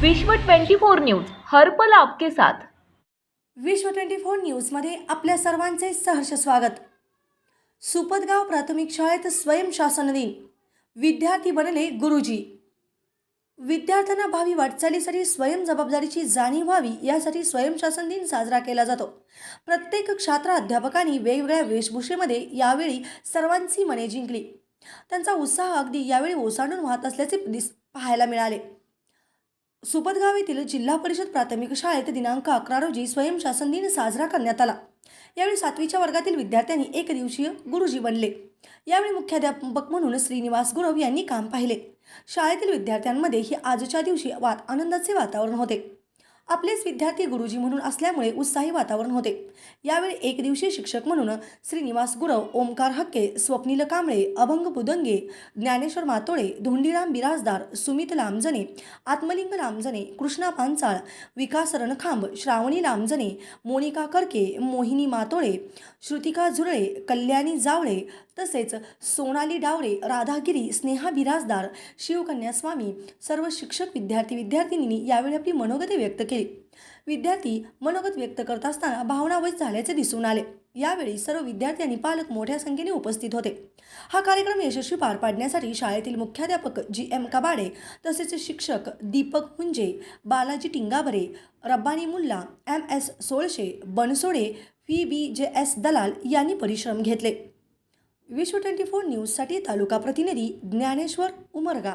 विश्व 24 न्यूज हरपल आपके साथ. विश्व ट्वेंटी फोर न्यूजमध्ये आपल्या सर्वांचे सहर्ष स्वागत. सुपतगाव प्राथमिक शाळेत स्वयंशासन दिन. विद्यार्थी बनले गुरुजी. विद्यार्थ्यांना भावी वाटचालीसाठी स्वयं जबाबदारीची जाणीव व्हावी यासाठी स्वयंशासन दिन साजरा केला जातो. प्रत्येक छात्र अध्यापकांनी वेगवेगळ्या वेशभूषेमध्ये यावेळी सर्वांची मने जिंकली. त्यांचा उत्साह अगदी यावेळी ओसाडून वाहत असल्याचे दिस पाहायला मिळाले. सुपतगाव येथील जिल्हा परिषद प्राथमिक शाळेत दिनांक अकरा रोजी स्वयंशासन दिन साजरा करण्यात आला. यावेळी सातवीच्या वर्गातील विद्यार्थ्यांनी एक दिवसीय गुरुजी बनले. यावेळी मुख्याध्यापक म्हणून श्रीनिवास गुरव यांनी काम पाहिले. शाळेतील विद्यार्थ्यांमध्ये ही आजच्या दिवशी वात आनंदाचे वातावरण होते. आपलेच विद्यार्थी गुरुजी म्हणून असल्यामुळे उत्साही वातावरण होते. यावेळी एक दिवशी शिक्षक म्हणून श्रीनिवास गुरव ओमकार हक्के स्वप्नील कांबळे अभंग बुदंगे ज्ञानेश्वर मातोळे धोंडीराम बिराजदार सुमित लांबजने आत्मलिंग लांबजणे कृष्णा पांचाळ विकास रणखांब श्रावणी लांबजने मोनिका करके मोहिनी मातोळे श्रुतिका झुरळे कल्याणी जावळे तसेच सोनाली डावरे राधागिरी स्नेहा बिराजदार शिवकन्या स्वामी सर्व शिक्षक विद्यार्थी विद्यार्थिनींनी यावेळी आपली मनोगती व्यक्त केली. विद्यार्थी मनोगत व्यक्त करत असताना भावनावश झाल्याचे दिसून आले. यावेळी सर्व विद्यार्थी आणि पालक मोठ्या संख्येने उपस्थित होते. हा कार्यक्रम यशस्वी पार पाडण्यासाठी शाळेतील मुख्याध्यापक जी. एम. कबाडे तसेच शिक्षक Deepak Hunje Balaji Tingabare Rabbani Mulla M. S. Solshe Bansode V. B. J. S. Dalal यांनी परिश्रम घेतले. विश्व ट्वेंटी फोर न्यूजसाठी तालुका प्रतिनिधी ज्ञानेश्वर उमरगा.